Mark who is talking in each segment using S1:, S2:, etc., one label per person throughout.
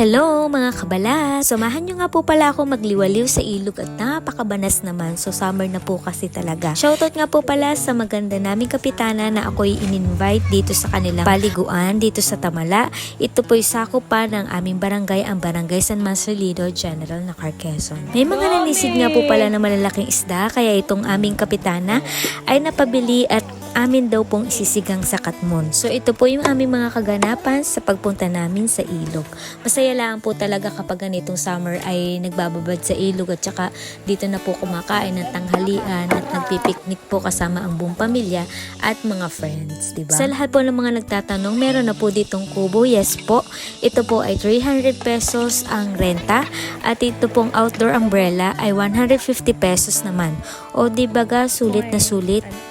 S1: Hello mga kabala! Samahan nyo nga po pala ako magliwaliw sa ilog at napakabanas naman. So summer na po kasi talaga. Shoutout nga po pala sa maganda naming kapitana na ako'y in-invite dito sa kanilang paliguan dito sa Tamala. Ito po'y sakop pa ng aming barangay, ang Barangay San Marcelino General na Quezon. May mga nanisid nga po pala na malalaking isda kaya itong aming kapitana ay napabili at amin daw pong isisigang sa Katmon. So ito po yung aming mga kaganapan sa pagpunta namin sa ilog. Masaya lang po talaga kapag ganitong summer ay nagbababad sa ilog at saka dito na po kumakain ng tanghalian at nagpipiknik po kasama ang buong pamilya at mga friends, di ba? Sa lahat po ng mga nagtatanong, meron na po ditong kubo. Yes po. Ito po ay 300 pesos ang renta at ito pong outdoor umbrella ay 150 pesos naman. O di baga sulit na sulit.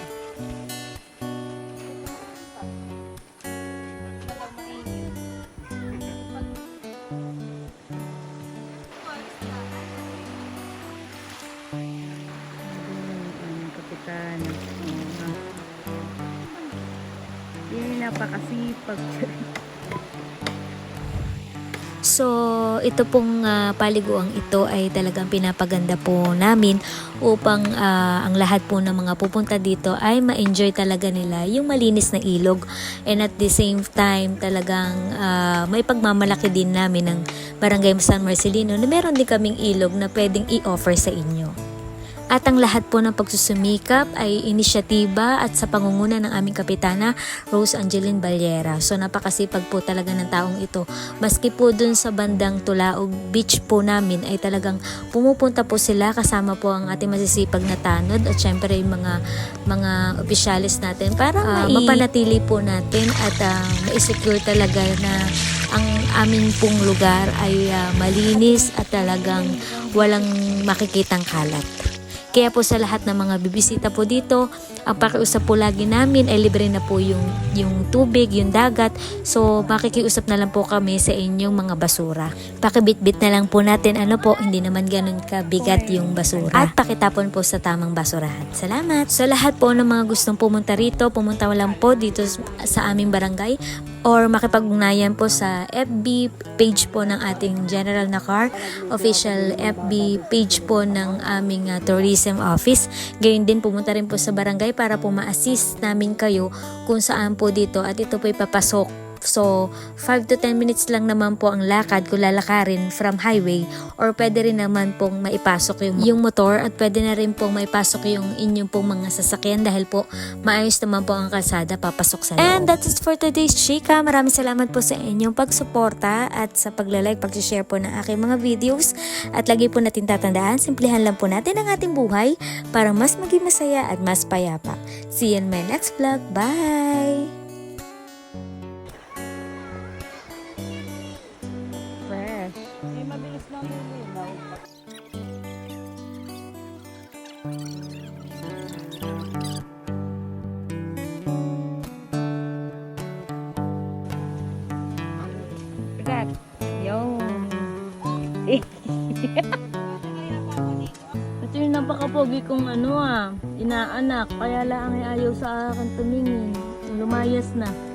S2: Ang kapitan. Yun napakasipag.
S1: So, ito pong ah, paliguang ito ay talagang pinapaganda po namin upang ah, ang lahat po ng mga pupunta dito ay ma-enjoy talaga nila yung malinis na ilog. And at the same time, talagang ah, may pagmamalaki din namin ng Barangay San Marcelino na meron din kaming ilog na pwedeng i-offer sa inyo. At ang lahat po ng pagsusumikap ay inisyatiba at sa pangunguna ng aming kapitana, Rose Angeline Ballera. So napakasipag po talaga ng taong ito. Maski po dun sa bandang Tulaog Beach po namin ay talagang pumupunta po sila kasama po ang ating masisipag na tanod at syempre yung mga mga opisyalis natin para
S2: Ah,
S1: mai- mapanatili po natin at ah, ma-secure talaga na ang aming pong lugar ay ah, malinis at talagang walang makikitang kalat. Kaya po sa lahat ng mga bibisita po dito, ang pakiusap po lagi namin ay libre na po yung, yung tubig, yung dagat. So makikiusap na lang po kami sa inyong mga basura. Pakibitbit na lang po natin ano po, hindi naman ganun kabigat yung basura. At pakitapon po sa tamang basurahan. Salamat! Sa lahat po ng mga gustong pumunta rito, pumunta lang po dito sa aming barangay or makipag-ugnayan po sa FB page po ng ating General Nakar, official FB page po ng aming uh, tourism office. Gayun din pumunta rin po sa barangay para po ma-assist namin kayo kung saan po dito at ito po ipapasok So, 5 to 10 minutes lang naman po ang lakad kung lalakarin from highway or pwede rin naman pong maipasok yung, yung motor at pwede na rin pong maipasok yung inyong pong mga sasakyan dahil po maayos naman po ang kalsada papasok sa loob. And that's it for today's chika. Maraming salamat po sa inyong pagsuporta at sa paglalike, pag-share po ng aking mga videos at lagi po natin tatandaan, simplihan lang po natin ang ating buhay para mas maging masaya at mas payapa. See you in my next vlog. Bye!
S2: Eh. ilaw. Bigat. Yun. Ito yung napakapogi kong ano ah, inaanak. Kaya lang ay ayaw sa akin tumingin. Lumayas na.